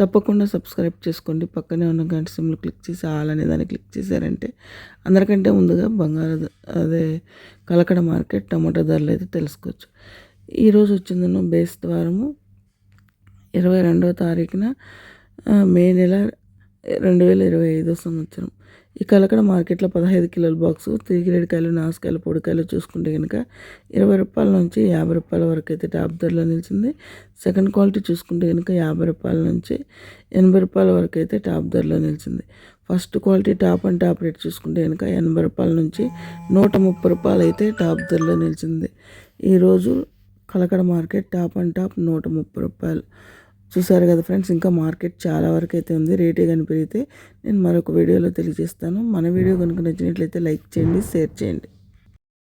తప్పకుండా సబ్స్క్రైబ్ చేసుకోండి. పక్కనే ఉన్న గంట సిమ్లు క్లిక్ చేసి ఆల్ అనే దాన్ని క్లిక్ చేశారంటే అందరికంటే ముందుగా బంగారు అదే కలకడ మార్కెట్ టమాటా ధరలు అయితే తెలుసుకోవచ్చు. ఈరోజు వచ్చిందను బేస్ ద్వారము. ఇరవై రెండవ తారీఖున మే నెల రెండు వేల ఇరవై ఐదో సంవత్సరం. ఈ కలకడ మార్కెట్లో పదహైదు కిలోల బాక్సు తీగిరేడికాయలు నాసుకాయలు పొడికాయలు చూసుకుంటే కనుక ఇరవై రూపాయల నుంచి యాభై రూపాయల వరకు అయితే టాప్ ధరలో నిలిచింది. సెకండ్ క్వాలిటీ చూసుకుంటే కనుక యాభై రూపాయల నుంచి ఎనభై రూపాయల వరకు అయితే టాప్ ధరలో నిలిచింది. First quality top and top rate చూసుకుంటే కనుక ఎనభై రూపాయల నుంచి నూట ముప్పై రూపాయలు అయితే టాప్ ధరలో నిలిచింది. ఈరోజు Kalakada market top and top నూట ముప్పై రూపాయలు. చూసారు కదా ఫ్రెండ్స్ ఇంకా మార్కెట్ చాలా వరకు అయితే ఉంది. రేటే కానీ పెరిగితే నేను మరొక వీడియోలో తెలియజేస్తాను. మన వీడియో కనుక నచ్చినట్లయితే లైక్ చేయండి షేర్ చేయండి.